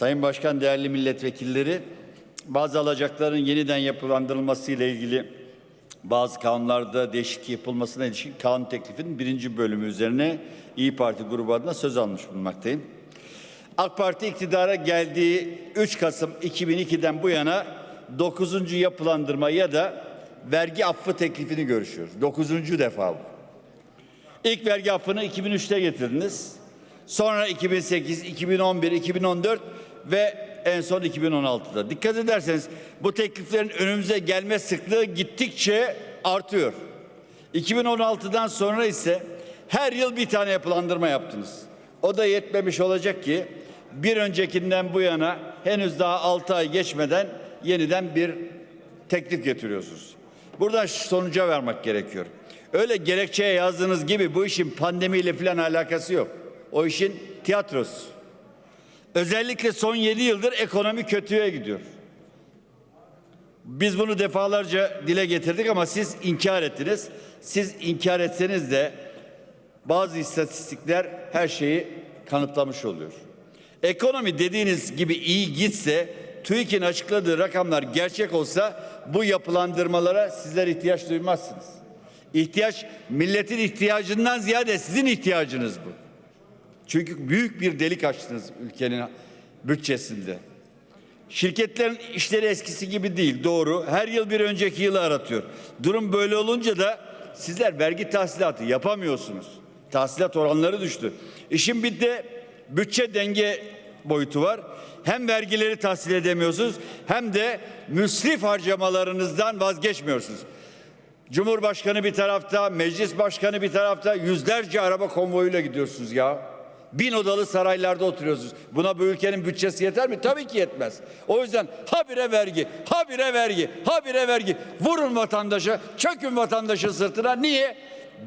Sayın Başkan, değerli milletvekilleri, bazı alacakların yeniden yapılandırılması ile ilgili bazı kanunlarda değişiklik yapılmasına ilişkin kanun teklifinin birinci bölümü üzerine İyi Parti grubu adına söz almış bulunmaktayım. AK Parti iktidara geldiği 3 Kasım 2002'den bu yana 9. yapılandırma ya da vergi affı teklifini görüşüyoruz. 9. defa bu. İlk vergi affını 2003'te getirdiniz. Sonra 2008, 2011, 2014 ve en son 2016'da. Dikkat ederseniz bu tekliflerin önümüze gelme sıklığı gittikçe artıyor. 2016'dan sonra ise her yıl bir tane yapılandırma yaptınız. O da yetmemiş olacak ki bir öncekinden bu yana henüz daha 6 ay geçmeden yeniden bir teklif getiriyorsunuz. Buradan sonuca varmak gerekiyor. Öyle gerekçeye yazdığınız gibi bu işin pandemiyle falan alakası yok. O işin tiyatrosu. Özellikle son 7 yıldır ekonomi kötüye gidiyor. Biz bunu defalarca dile getirdik ama siz inkar ettiniz. Siz inkar etseniz de bazı istatistikler her şeyi kanıtlamış oluyor. Ekonomi dediğiniz gibi iyi gitse, TÜİK'in açıkladığı rakamlar gerçek olsa bu yapılandırmalara sizler ihtiyaç duymazsınız. İhtiyaç milletin ihtiyacından ziyade sizin ihtiyacınız bu. Çünkü büyük bir delik açtınız ülkenin bütçesinde. Şirketlerin işleri eskisi gibi değil doğru. Her yıl bir önceki yılı aratıyor. Durum böyle olunca da sizler vergi tahsilatı yapamıyorsunuz. Tahsilat oranları düştü. İşin bir de bütçe denge boyutu var. Hem vergileri tahsil edemiyorsunuz hem de müsrif harcamalarınızdan vazgeçmiyorsunuz. Cumhurbaşkanı bir tarafta, meclis başkanı bir tarafta yüzlerce araba konvoyuyla gidiyorsunuz ya. Bin odalı saraylarda oturuyorsunuz. Buna bu ülkenin bütçesi yeter mi? Tabii ki yetmez. O yüzden habire vergi, habire vergi, habire vergi. Vurun vatandaşa, çökün vatandaşın sırtına. Niye?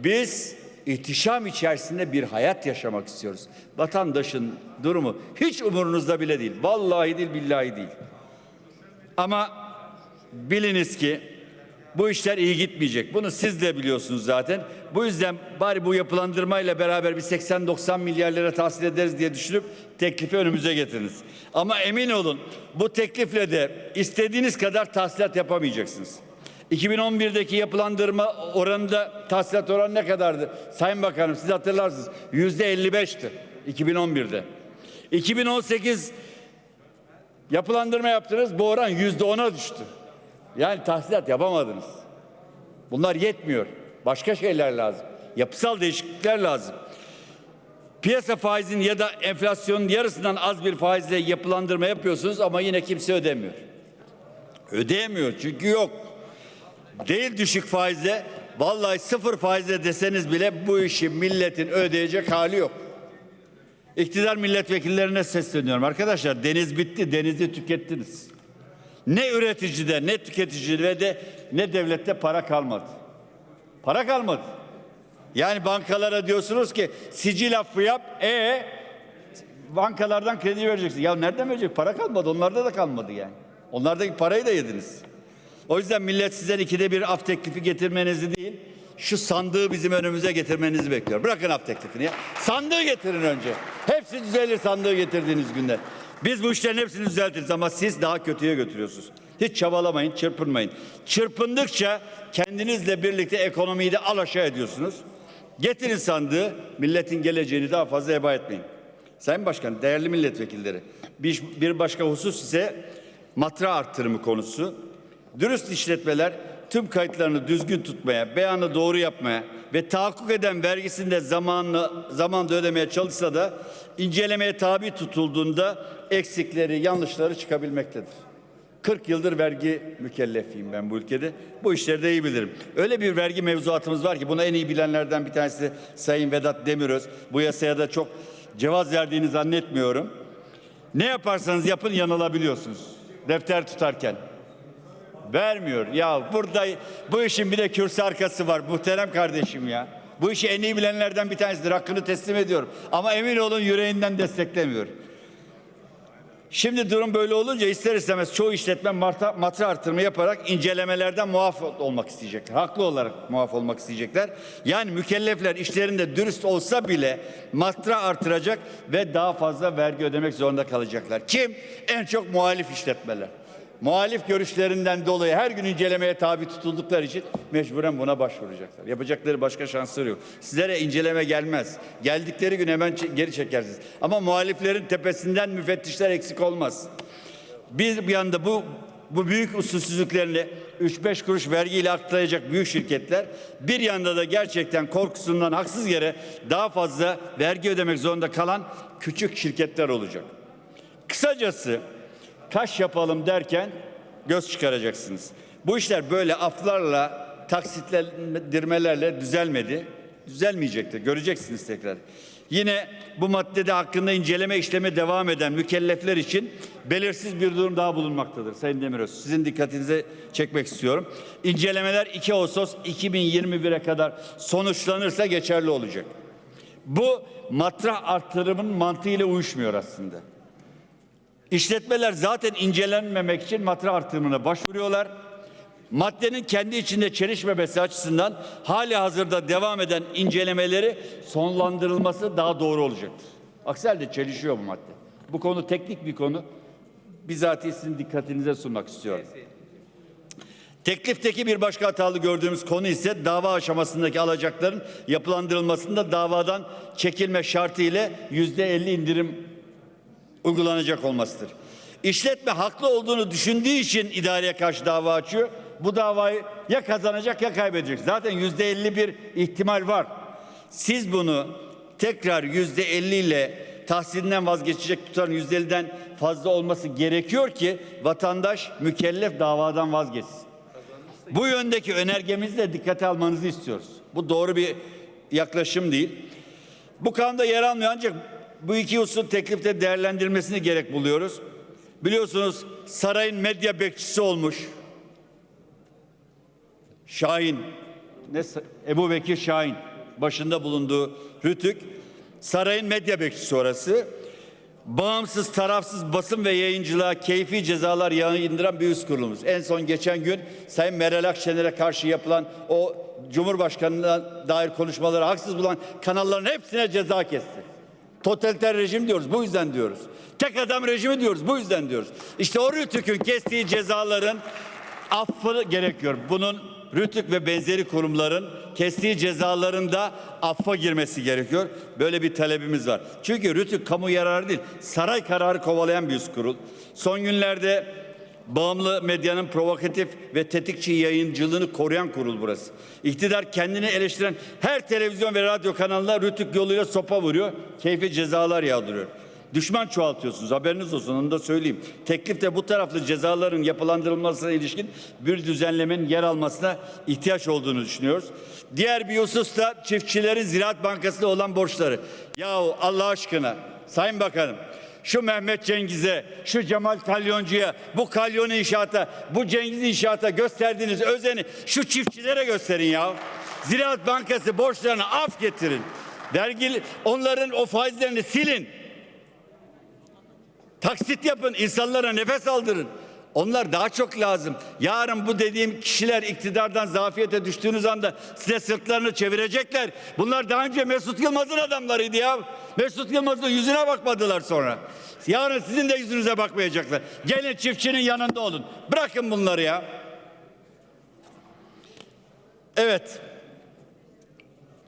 Biz ihtişam içerisinde bir hayat yaşamak istiyoruz. Vatandaşın durumu hiç umurunuzda bile değil. Vallahi değil, billahi değil. Ama biliniz ki bu işler iyi gitmeyecek. Bunu siz de biliyorsunuz zaten. Bu yüzden bari bu yapılandırmayla beraber bir 80-90 milyar lira tahsil ederiz diye düşünüp teklifi önümüze getiriniz. Ama emin olun bu teklifle de istediğiniz kadar tahsilat yapamayacaksınız. 2011'deki yapılandırma oranında tahsilat oranı ne kadardı? Sayın Bakanım siz hatırlarsınız. Yüzde 55'ti 2011'de. 2018 yapılandırma yaptınız bu oran yüzde 10'a düştü. Yani tahsilat yapamadınız. Bunlar yetmiyor. Başka şeyler lazım. Yapısal değişiklikler lazım. Piyasa faizin ya da enflasyonun yarısından az bir faizle yapılandırma yapıyorsunuz ama yine kimse ödemiyor. Ödeyemiyor çünkü yok. Değil düşük faizle, vallahi sıfır faizle deseniz bile bu işi milletin ödeyecek hali yok. İktidar milletvekillerine sesleniyorum. Arkadaşlar deniz bitti, denizi tükettiniz. Ne üreticide, ne tüketicide de ne devlette para kalmadı. Para kalmadı. Yani bankalara diyorsunuz ki sicil affı yap, e bankalardan kredi vereceksin. Ya nereden verecek? Para kalmadı. Onlarda da kalmadı yani. Onlardaki parayı da yediniz. O yüzden millet sizden ikide bir af teklifi getirmenizi değil, şu sandığı bizim önümüze getirmenizi bekliyor. Bırakın af teklifini ya. Sandığı getirin önce. Hepsi düzelir sandığı getirdiğiniz günde. Biz bu işlerin hepsini düzeltiriz ama siz daha kötüye götürüyorsunuz. Hiç çabalamayın, çırpınmayın. Çırpındıkça kendinizle birlikte ekonomiyi de alaşağı ediyorsunuz. Getirin sandığı, milletin geleceğini daha fazla heba etmeyin. Sayın Başkan, değerli milletvekilleri, bir, bir başka husus ise matra arttırımı konusu. Dürüst işletmeler tüm kayıtlarını düzgün tutmaya, beyanı doğru yapmaya ve tahakkuk eden vergisini de zamanla, zamanda ödemeye çalışsa da incelemeye tabi tutulduğunda eksikleri, yanlışları çıkabilmektedir. 40 yıldır vergi mükellefiyim ben bu ülkede. Bu işleri de iyi bilirim. Öyle bir vergi mevzuatımız var ki bunu en iyi bilenlerden bir tanesi Sayın Vedat Demiröz. Bu yasaya da çok cevaz verdiğini zannetmiyorum. Ne yaparsanız yapın yanılabiliyorsunuz. Defter tutarken. Vermiyor. Ya burada bu işin bir de kürsü arkası var. Muhterem kardeşim ya. Bu işi en iyi bilenlerden bir tanesidir. Hakkını teslim ediyorum. Ama emin olun yüreğinden desteklemiyor. Şimdi durum böyle olunca ister istemez çoğu işletme matra artırımı yaparak incelemelerden muaf olmak isteyecekler. Haklı olarak muaf olmak isteyecekler. Yani mükellefler işlerinde dürüst olsa bile matra artıracak ve daha fazla vergi ödemek zorunda kalacaklar. Kim? En çok muhalif işletmeler. Muhalif görüşlerinden dolayı her gün incelemeye tabi tutuldukları için mecburen buna başvuracaklar. Yapacakları başka şansları yok. Sizlere inceleme gelmez. Geldikleri gün hemen geri çekersiniz. Ama muhaliflerin tepesinden müfettişler eksik olmaz. Biz bir yanda bu bu büyük usulsüzlüklerini 3-5 kuruş vergiyle aktaracak büyük şirketler bir yanda da gerçekten korkusundan haksız yere daha fazla vergi ödemek zorunda kalan küçük şirketler olacak. Kısacası kaş yapalım derken göz çıkaracaksınız. Bu işler böyle aflarla, taksitlendirmelerle düzelmedi. Düzelmeyecektir. Göreceksiniz tekrar. Yine bu maddede hakkında inceleme işlemi devam eden mükellefler için belirsiz bir durum daha bulunmaktadır Sayın Demiröz. Sizin dikkatinize çekmek istiyorum. İncelemeler 2 Ağustos 2021'e kadar sonuçlanırsa geçerli olacak. Bu matrah artırımın mantığıyla uyuşmuyor aslında. İşletmeler zaten incelenmemek için matrah artırımına başvuruyorlar. Maddenin kendi içinde çelişmemesi açısından hali hazırda devam eden incelemeleri sonlandırılması daha doğru olacaktır. Aksi halde çelişiyor bu madde. Bu konu teknik bir konu. Bizatihi sizin dikkatinize sunmak istiyorum. Teklifteki bir başka hatalı gördüğümüz konu ise dava aşamasındaki alacakların yapılandırılmasında davadan çekilme şartı ile yüzde elli indirim uygulanacak olmasıdır. İşletme haklı olduğunu düşündüğü için idareye karşı dava açıyor. Bu davayı ya kazanacak ya kaybedecek. Zaten yüzde elli bir ihtimal var. Siz bunu tekrar yüzde elli ile tahsilinden vazgeçecek tutarın yüzde elliden fazla olması gerekiyor ki vatandaş mükellef davadan vazgeçsin. Bu yöndeki önergemizi de dikkate almanızı istiyoruz. Bu doğru bir yaklaşım değil. Bu kanunda yer almıyor ancak bu iki husus teklifte değerlendirilmesini gerek buluyoruz. Biliyorsunuz sarayın medya bekçisi olmuş. Şahin, ne, Ebu Bekir Şahin başında bulunduğu Rütük, sarayın medya bekçisi orası. Bağımsız, tarafsız basın ve yayıncılığa keyfi cezalar yayındıran bir üst kurulumuz. En son geçen gün Sayın Meral Akşener'e karşı yapılan o Cumhurbaşkanı'na dair konuşmaları haksız bulan kanalların hepsine ceza kesti. Totaliter rejim diyoruz. Bu yüzden diyoruz. Tek adam rejimi diyoruz. Bu yüzden diyoruz. İşte o Rütük'ün kestiği cezaların affı gerekiyor. Bunun Rütük ve benzeri kurumların kestiği cezaların da affa girmesi gerekiyor. Böyle bir talebimiz var. Çünkü Rütük kamu yararı değil, saray kararı kovalayan bir üst kurul. Son günlerde Bağımlı medyanın provokatif ve tetikçi yayıncılığını koruyan kurul burası. İktidar kendini eleştiren her televizyon ve radyo kanalına rütük yoluyla sopa vuruyor. Keyfi cezalar yağdırıyor. Düşman çoğaltıyorsunuz haberiniz olsun onu da söyleyeyim. Teklifte bu taraflı cezaların yapılandırılmasına ilişkin bir düzenlemenin yer almasına ihtiyaç olduğunu düşünüyoruz. Diğer bir husus da çiftçilerin Ziraat Bankası'na olan borçları. Yahu Allah aşkına Sayın Bakanım şu Mehmet Cengiz'e, şu Cemal Kalyoncu'ya, bu Kalyon inşaata, bu Cengiz inşaata gösterdiğiniz özeni şu çiftçilere gösterin ya. Ziraat Bankası borçlarına af getirin. Vergi onların o faizlerini silin. Taksit yapın, insanlara nefes aldırın. Onlar daha çok lazım. Yarın bu dediğim kişiler iktidardan zafiyete düştüğünüz anda size sırtlarını çevirecekler. Bunlar daha önce Mesut Yılmaz'ın adamlarıydı ya. Mesut Yılmaz'ın yüzüne bakmadılar sonra. Yarın sizin de yüzünüze bakmayacaklar. Gelin çiftçinin yanında olun. Bırakın bunları ya. Evet.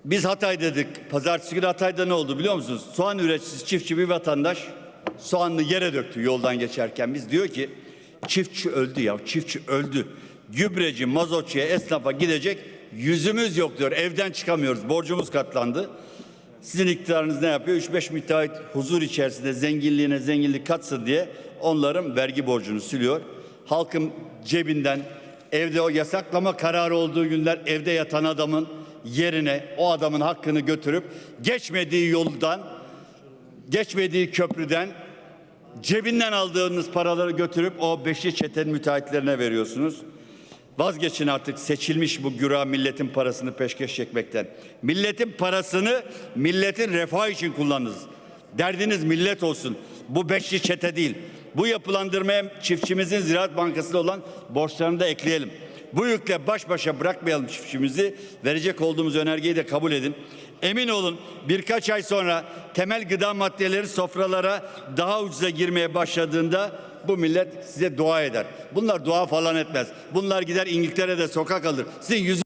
Biz Hatay dedik. Pazartesi günü Hatay'da ne oldu biliyor musunuz? Soğan üreticisi çiftçi bir vatandaş soğanını yere döktü yoldan geçerken. Biz diyor ki çiftçi öldü ya çiftçi öldü. Gübreci, mazotçuya, esnafa gidecek yüzümüz yok diyor. Evden çıkamıyoruz. Borcumuz katlandı. Sizin iktidarınız ne yapıyor? 3-5 müteahhit huzur içerisinde zenginliğine zenginlik katsın diye onların vergi borcunu siliyor. Halkın cebinden evde o yasaklama kararı olduğu günler evde yatan adamın yerine o adamın hakkını götürüp geçmediği yoldan, geçmediği köprüden cebinden aldığınız paraları götürüp o beşli çetenin müteahhitlerine veriyorsunuz. Vazgeçin artık seçilmiş bu güra milletin parasını peşkeş çekmekten. Milletin parasını milletin refah için kullanınız. Derdiniz millet olsun. Bu beşli çete değil. Bu yapılandırmaya çiftçimizin Ziraat Bankası'nda olan borçlarını da ekleyelim. Bu yükle baş başa bırakmayalım çiftçimizi. Verecek olduğumuz önergeyi de kabul edin. Emin olun birkaç ay sonra temel gıda maddeleri sofralara daha ucuza girmeye başladığında bu millet size dua eder. Bunlar dua falan etmez. Bunlar gider İngiltere'de sokak alır. Sizin yüz